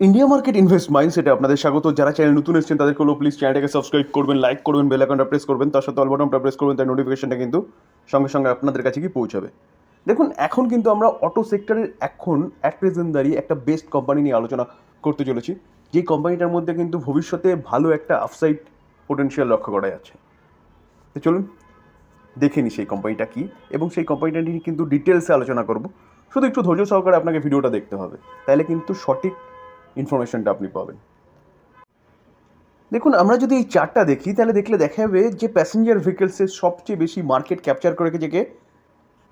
India market invest মাইন্ডসেটে আপনাদের স্বাগত। যারা চ্যানেল নতুন এসেছেন, তাদেরকে হলো প্লিজ চ্যানেলটাকে সাবস্ক্রাইব করবেন লাইক করবেন বেল আইকনটা প্রেস করবেন, তার সাথে অল বাটনটা প্রেস করবেন তার নোটিফিকেশনটা কিন্তু সঙ্গে সঙ্গে আপনাদের কাছে কি পৌঁছাবে। দেখুন, এখন কিন্তু আমরা অটো সেক্টরের এখন অ্যাট প্রেজেন্ট দাঁড়িয়ে একটা বেস্ট কোম্পানি নিয়ে আলোচনা করতে চলেছি। যেই কোম্পানিটার মধ্যে কিন্তু ভবিষ্যতে ভালো একটা আপসাইড পোটেনশিয়াল লক্ষ্য করা যাচ্ছে। তো চলুন, দেখে নিই সেই কোম্পানিটা কী এবং সেই কোম্পানিটা নিয়ে কিন্তু ডিটেলসে আলোচনা করব। শুধু একটু ধৈর্য সহকারে আপনাকে ভিডিওটা দেখতে হবে। তাহলে কিন্তু সঠিক ইনফরমেশনটা আপনি পাবেন। দেখুন, আমরা যদি এই চার্টটা দেখি, তাহলে দেখলে দেখা যাবে যে প্যাসেঞ্জার ভেহিকেলসের সবচেয়ে বেশি মার্কেট ক্যাপচার করে রেখেছে কে?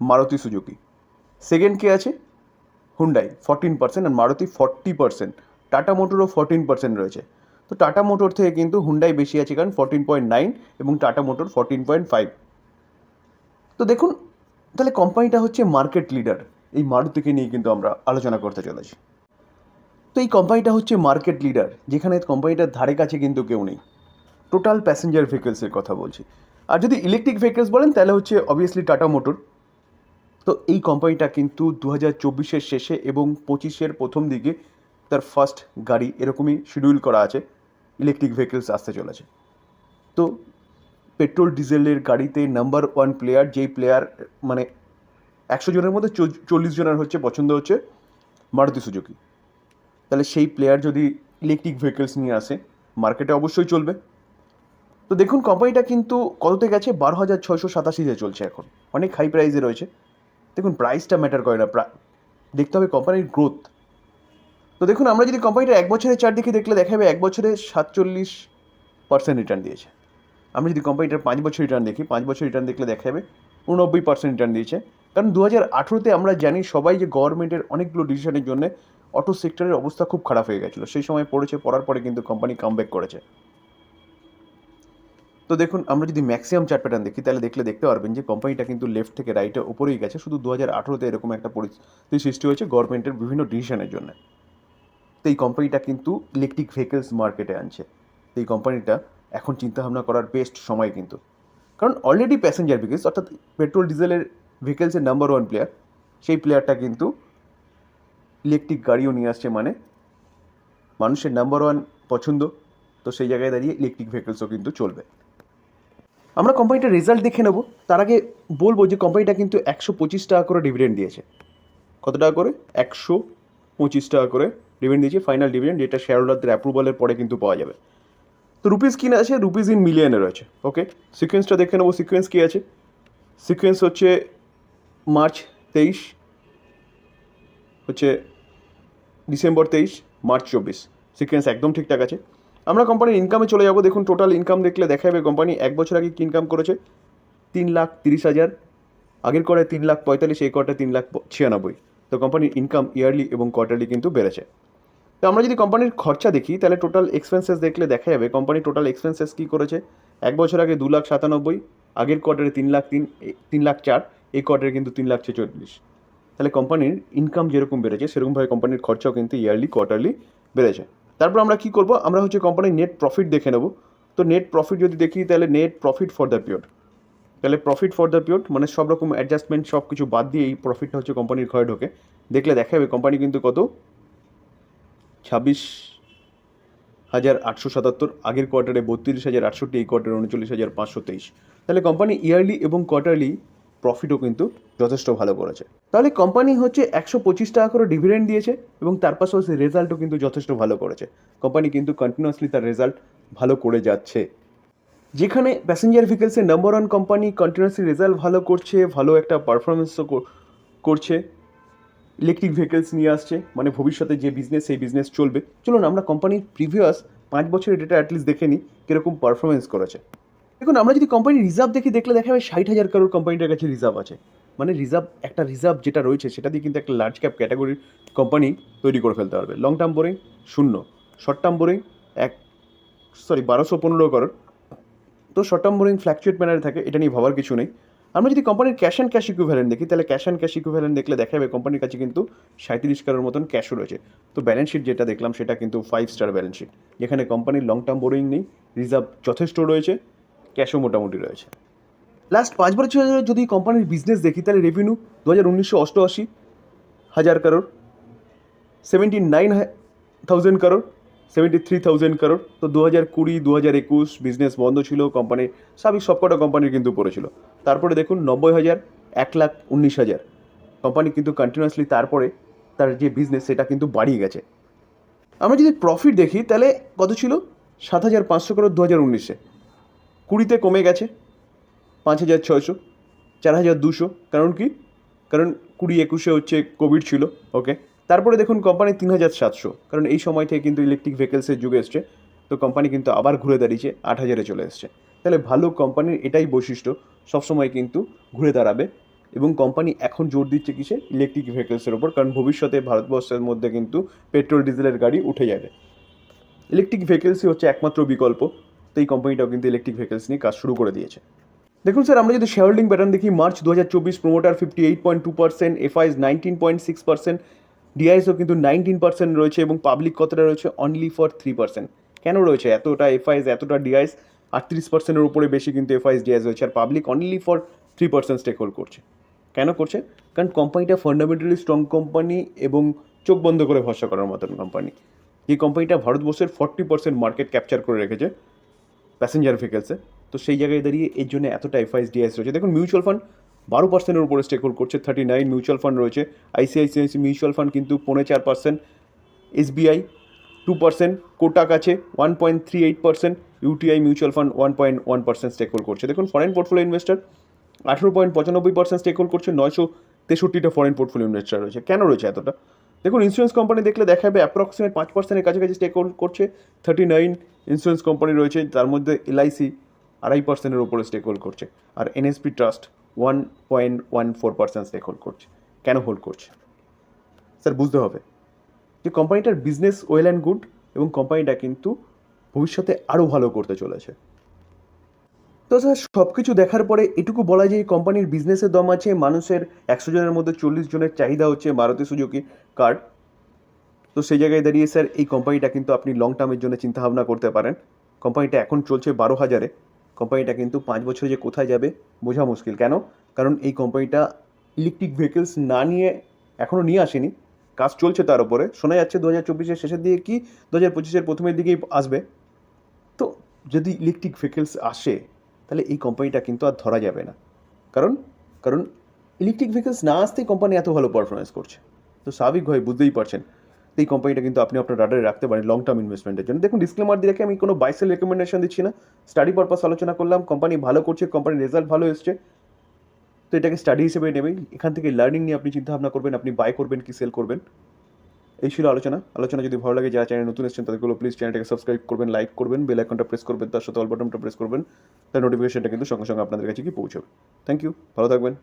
মারুতি সুজুকি। সেকেন্ড কে আছে? হুন্ডাই ফর্টিন পার্সেন্ট আর মারুতি ফর্টি পার্সেন্ট টাটা মোটরও ফর্টিন পার্সেন্ট রয়েছে। তো টাটা মোটর থেকে কিন্তু হুন্ডাই বেশি আছে, কারণ ফর্টিন পয়েন্ট নাইন এবং Tata motor fourteen point five তো দেখুন, তাহলে কোম্পানিটা হচ্ছে মার্কেট লিডার এই মারুতিকে নিয়ে কিন্তু আমরা আলোচনা করতে চলেছি। তো এই কোম্পানিটা হচ্ছে মার্কেট লিডার যেখানে কোম্পানিটার ধারে কাছে কিন্তু কেউ নেই। টোটাল প্যাসেঞ্জার ভেহিকেলসের কথা বলছি। আর যদি ইলেকট্রিক ভেহিকেলস বলেন, তাহলে হচ্ছে অবভিয়াসলি টাটা মোটর তো এই কোম্পানিটা কিন্তু দু হাজার চব্বিশের শেষে এবং পঁচিশের প্রথম দিকে তার ফার্স্ট গাড়ি এরকমই শিডিউল করা আছে ইলেকট্রিক ভেহিকেলস আসতে চলেছে। তো পেট্রোল ডিজেলের গাড়িতে নাম্বার ওয়ান প্লেয়ার যেই প্লেয়ার মানে একশো জনের মধ্যে চল্লিশ জনের হচ্ছে, পছন্দ হচ্ছে মারুতি সুজুকি। তাহলে সেই প্লেয়ার যদি ইলেকট্রিক ভেহিকেলস নিয়ে আসে মার্কেটে অবশ্যই চলবে। তো দেখুন কোম্পানিটা কিন্তু কততে গেছে? বারো হাজার ছয়শো সাতাশিতে চলছে এখন। অনেক হাই প্রাইসে রয়েছে। দেখুন প্রাইসটা ম্যাটার করে না। দেখতে হবে কোম্পানির গ্রোথ তো দেখুন আমরা যদি কোম্পানিটা এক বছরের চার দিকে দেখলে দেখা যাবে এক বছরে সাতচল্লিশ পার্সেন্ট রিটার্ন দিয়েছে। আমরা যদি কোম্পানিটার পাঁচ বছর রিটার্ন দেখি, পাঁচ বছর রিটার্ন দেখলে দেখা যাবে উননব্বই পার্সেন্ট রিটার্ন দিয়েছে। কারণ দু হাজার আঠেরোতে আমরা জানি সবাই যে গভর্নমেন্টের অনেকগুলো ডিসিশনের জন্য অটো সেক্টরের অবস্থা খুব খারাপ হয়ে গেছিল। সেই সময় পড়েছে, পড়ার পরে কিন্তু কোম্পানি কামব্যাক করেছে। তো দেখুন, আমরা যদি ম্যাক্সিমাম চার্ট প্যাটার্ন দেখি, তাহলে দেখলে দেখতে পারবেন যে কোম্পানিটা কিন্তু লেফট থেকে রাইটে উপরেই গেছে। শুধু দু হাজার আঠেরোতে এরকম একটা পরিস্থিতি সৃষ্টি হয়েছে গভর্নমেন্টের বিভিন্ন ডিসিশনের জন্য। তো এই কোম্পানিটা কিন্তু ইলেকট্রিক ভেহিকেলস মার্কেটে আনছে। তো এই কোম্পানিটা এখন চিন্তাভাবনা করার বেস্ট সময় কিন্তু। কারণ অলরেডি প্যাসেঞ্জার ভেহিকেলস অর্থাৎ পেট্রোল ডিজেলের ভেহিকেলসের নাম্বার ওয়ান প্লেয়ার সেই প্লেয়ারটা কিন্তু ইলেকট্রিক গাড়িও নিয়ে আসছে মানে। মানুষের নাম্বার ওয়ান পছন্দ, তো সেই জায়গায় দাঁড়িয়ে ইলেকট্রিক ভেহিকেলসও কিন্তু চলবে। আমরা কোম্পানিটার রেজাল্ট দেখে নেব। তার আগে বলব যে কোম্পানিটা কিন্তু একশো পঁচিশ টাকা করে ডিভিডেন্ড দিয়েছে। কত টাকা করে? একশো পঁচিশ টাকা করে ডিভিডেন্ড দিয়েছে। ফাইনাল ডিভিডেন্ড যেটা শেয়ার হোল্ডারদের অ্যাপ্রুভালের পরে কিন্তু পাওয়া যাবে। তো রুপিস কিনে আছে? রুপিস ইন মিলিয়নে রয়েছে ওকে সিকোয়েন্সটা দেখে নেব। সিকোয়েন্স কী আছে? সিকোয়েন্স হচ্ছে মার্চ তেইশ, হচ্ছে ডিসেম্বর তেইশ, মার্চ চব্বিশ। সিকোয়েন্স একদম ঠিকঠাক আছে। আমরা কোম্পানির ইনকামে চলে যাব। দেখুন টোটাল ইনকাম দেখলে দেখা যাবে কোম্পানি এক বছর আগে কি ইনকাম করেছে? তিন লাখ তিরিশ হাজার। আগের করে তিন লাখ পঁয়তাল্লিশ, এই কোয়ার্টার তিন লাখ ছিয়ানব্বই। তো কোম্পানির ইনকাম ইয়ারলি এবং কোয়ার্টারলি কিন্তু বেড়েছে। তো আমরা যদি কোম্পানির খরচা দেখি, তাহলে টোটাল এক্সপেন্সেস দেখলে দেখা যাবে কোম্পানি টোটাল এক্সপেন্সেস কী করেছে? এক বছর আগে দু লাখ সাতানব্বই, আগের কোয়ার্টারে তিন লাখ তিন তিন লাখ চার, এই কোয়ার্টারে কিন্তু তিন লাখ ছেচল্লিশ। তাহলে কোম্পানির ইনকাম যেরকম বেড়েছে, সেরকমভাবে কোম্পানির খরচাও কিন্তু ইয়ারলি কোয়ার্টারলি বেড়েছে। তারপর আমরা কি করব? আমরা হচ্ছে কোম্পানির নেট প্রফিট দেখে নেব। তো নেট প্রফিট যদি দেখি, তাহলে net profit for the period তাহলে প্রফিট ফর দ্য পিরিয়ড মানে সব রকম অ্যাডজাস্টমেন্ট সব কিছু বাদ দিয়ে এই প্রফিটটা হচ্ছে কোম্পানির ঘরে ঢোকে। দেখলে দেখা যাবে কোম্পানি কিন্তু কত? ছাব্বিশ হাজার আটশো সাতাত্তর, আগের কোয়ার্টারে বত্রিশ হাজার আটষট্টি, এই কোয়ার্টারে উনচল্লিশ হাজার পাঁচশো তেইশ। তাহলে কোম্পানি ইয়ারলি এবং কোয়ার্টারলি প্রফিটও কিন্তু যথেষ্ট ভালো করেছে। তাহলে কোম্পানি হচ্ছে একশো পঁচিশ টাকা করে ডিভিডেন্ড দিয়েছে এবং তার পাশাপাশি রেজাল্টও কিন্তু যথেষ্ট ভালো করেছে। কোম্পানি কিন্তু কন্টিনিউয়াসলি তার রেজাল্ট ভালো করে যাচ্ছে। যেখানে passenger ভেহিকেলসের number one company continuously result ভালো করছে, ভালো একটা পারফরমেন্সও করছে। ইলেকট্রিক ভেহিকেলস নিয়ে আসছে মানে ভবিষ্যতে যে বিজনেস সেই বিজনেস চলবে। চলুন আমরা কোম্পানির প্রিভিয়াস পাঁচ বছরের ডেটা অ্যাটলিস্ট দেখে নিই, কীরকম পারফরমেন্স করেছে। দেখুন, আমরা যদি কোম্পানির রিজার্ভ দেখি, দেখলে দেখা যাবে ষাট হাজার কারোর কোম্পানিটার কাছে রিজার্ভ আছে। মানে রিজার্ভ একটা রিজার্ভ যেটা রয়েছে, সেটা দিয়ে কিন্তু একটা লার্জ ক্যাপ ক্যাটাগরির কোম্পানি তৈরি করে ফেলতে পারবে। লং টার্ম বোরিং শূন্য শর্ট টার্ম বোরিং এক সরি বারোশো পনেরো করোর তো শর্ট টার্ম বোরিং ফ্ল্যাকচুয়েট ম্যানারে থাকে, এটা নিয়ে ভাবার কিছু নেই। আমরা যদি কোম্পানির ক্যাশ অ্যান্ড ক্যাশ ইকুইভ্যালেন্ট দেখি, তাহলে ক্যাশ অ্যান্ড ক্যাশ ইকুইভ্যালেন্ট দেখলে দেখা যাবে কোম্পানির কাছে কিন্তু সাঁত্রিশ কারোর মতন ক্যাশও রয়েছে। তো ব্যালেন্স শিট যেটা দেখলাম, সেটা কিন্তু ফাইভ স্টার ব্যালেন্স শিট যেখানে কোম্পানির লং টার্ম বোরিং নেই রিজার্ভ যথেষ্ট রয়েছে। ক্যাশও মোটামুটি রয়েছে। লাস্ট পাঁচ বছর যদি কোম্পানির বিজনেস দেখি, তাহলে রেভিনিউ দু হাজার উনিশশো অষ্টআশি, হাজার crore seventy nine thousand crore seventy three thousand crore তো দু হাজার কুড়ি দু হাজার একুশ বিজনেস বন্ধ ছিল কোম্পানির স্বাভাবিক সবকটা কোম্পানির কিন্তু পড়েছিল তারপরে দেখুন, নব্বই হাজার, এক লাখ উনিশ হাজার। কোম্পানি কিন্তু কন্টিনিউয়াসলি তারপরে তার যে বিজনেস সেটা কিন্তু বাড়িয়ে গেছে। আমরা যদি প্রফিট দেখি, তাহলে কত ছিল? সাত হাজার পাঁচশো করোড় দু হাজার উনিশে। কুড়িতে কমে গেছে পাঁচ হাজার ছয়শো, চার হাজার দুশো, কারণ কি? কারণ কুড়ি একুশে হচ্ছে কোভিড ছিল, ওকে? তারপরে দেখুন কোম্পানি তিন হাজার সাতশো, কারণ এই সময় থেকে কিন্তু ইলেকট্রিক ভেহিকেলসের যুগে এসছে, তো কোম্পানি কিন্তু আবার ঘুরে দাঁড়িয়েছে, আট হাজারে চলে এসছে। তাহলে ভালো কোম্পানির এটাই বৈশিষ্ট্য, সবসময় কিন্তু ঘুরে দাঁড়াবে এবং কোম্পানি এখন জোর দিচ্ছে কিসে? ইলেকট্রিক ভেহিকেলসের ওপর কারণ ভবিষ্যতে ভারতবর্ষের মধ্যে কিন্তু পেট্রোল ডিজেলের গাড়ি উঠে যাবে। ইলেকট্রিক ভেহিকেলসই হচ্ছে একমাত্র বিকল্প তো এই কোম্পানিটাও কিন্তু ইলেকট্রিক ভেহিকেলস নিয়ে কাজ শুরু করে দিয়েছে। দেখুন স্যার, আমরা যদি শেয়ার হোল্ডিং প্যাটার্ন দেখি মার্চ দু হাজার চব্বিশ promoter fifty eight point two percent FIIs nineteen point six percent ডিআইএসও কিন্তু নাইনটিন পার্সেন্ট রয়েছে এবং পাবলিক কতটা রয়েছে? অনলি ফর থ্রি পার্সেন্ট কেন রয়েছে? এতটা এফআইস এতটা ডিআইএস আটত্রিশ পার্সেন্টের উপরে বেশি কিন্তু এফআইস ডিআইএস রয়েছে। আর public only for three percent stake hold করছে। কেন করছে? কারণ কোম্পানিটা ফান্ডামেন্টালি স্ট্রং কোম্পানি এবং চোখ বন্ধ করে ভরসা করার মতন কোম্পানি এই কোম্পানিটা ভারতবর্ষের ফর্টি পার্সেন্ট মার্কেট ক্যাপচার করে রেখেছে। প্যাসেঞ্জার ভেহিকেলসে তো সেই জায়গায় দাঁড়িয়ে এর জন্য এতটা এফআইএস ডিএস রয়েছে। দেখুন মিউচুয়াল ফান্ড বারো পার্সেন্টের উপরে স্টেক হোল্ড করছে থার্টি নাইন মিউচুয়াল ফান্ড রয়েছে আইসিআইসিআইসি মিউচুয়াল ফান্ড কিন্তু পৌনে চার percent SBI two percent Kotak আছে one point three eight percent UTI mutual fund one point one percent stake hold করছে। দেখুন ফরেন পোর্টফোলিও ইনভেস্টার আঠেরো পয়েন্ট পঁচানব্বই পার্সেন্ট স্টেক হোল্ড করছে, নয়শো তেষট্টিটা ফরেন পোর্টফোলিও ইনভেস্টার রয়েছে। কেন রয়েছে এতটা? দেখুন ইন্স্যুরেন্স কোম্পানি দেখলে দেখাবে অ্যাপ্রক্সিমেট পাঁচ পার্সেন্টের কাছাকাছি স্টেক হোল্ড করছে থার্টি নাইন ইন্স্যুরেন্স কোম্পানি রয়েছে, তার মধ্যে এলআইসি আড়াই পার্সেন্টের উপরে স্টেক হোল্ড করছে আর NSP trust one point one four percent stake hold করছে। কেন হোল্ড করছে? স্যার, বুঝতে হবে যে কোম্পানিটার বিজনেস ওয়েল অ্যান্ড গুড এবং কোম্পানিটা কিন্তু ভবিষ্যতে আরও ভালো করতে চলেছে। তো স্যার সব কিছু দেখার পরে এটুকু বলা যায়, কোম্পানির বিজনেসের দম আছে, মানুষের একশো জনের মধ্যে চল্লিশ জনের চাহিদা হচ্ছে, মারুতি সুজুকি কার্ড তো সেই জায়গায় দাঁড়িয়ে স্যার এই কোম্পানিটা কিন্তু আপনি লং টার্মের জন্য চিন্তাভাবনা করতে পারেন। কোম্পানিটা এখন চলছে বারো হাজারে। কোম্পানিটা কিন্তু পাঁচ বছরে যে কোথায় যাবে, বোঝা মুশকিল। কেন? কারণ এই কোম্পানিটা ইলেকট্রিক ভেহিকেলস না নিয়ে এখনও নিয়ে আসেনি। কাজ চলছে তার উপরে। শোনা যাচ্ছে দু হাজার চব্বিশের শেষের দিকে কি দু হাজার পঁচিশের প্রথমের দিকেই আসবে। তো যদি ইলেকট্রিক ভেহিকেলস আসে, তাহলে এই কোম্পানিটা কিন্তু আর ধরা যাবে না। কারণ কারণ ইলেকট্রিক ভেহিকেলস না আসতেই কোম্পানি এত ভালো পারফরমেন্স করছে। তো স্বাভাবিকভাবে বুঝতেই পারছেন। এই কোম্পানিটা কিন্তু আপনি আপনার রাডারে রাখতে পারেন লং টার্ম ইনভেস্টমেন্টের জন্য। দেখুন ডিসক্লেমার দিয়ে আমি কোনো বাইসেল রেকমেন্ডেশন দিচ্ছি না। স্টাডি পারপাস আলোচনা করলাম কোম্পানি ভালো করছে কোম্পানির রেজাল্ট ভালো এসছে। তো এটাকে স্টাডি হিসেবে নেবেন এখান থেকে লার্নিং নিয়ে আপনি চিন্তা ভাবনা করবেন, আপনি বাই করবেন কি সেল করবেন। এই ছিল আলোচনা। আলোচনা যদি ভালো লাগে, যারা চ্যানেল নতুন এসেছেন তাদেরগুলো প্লিজ চ্যানেলটাকে সাবস্ক্রাইব করবেন লাইক করবেন বেল আইকনটা প্রেস করবেন, তার সাথে অল বাটনটা প্রেস করবেন, তার নোটিফিকেশনটা কিন্তু সঙ্গে সঙ্গে আপনাদের কাছে কি পৌঁছবে। থ্যাংক ইউ ভালো থাকবেন।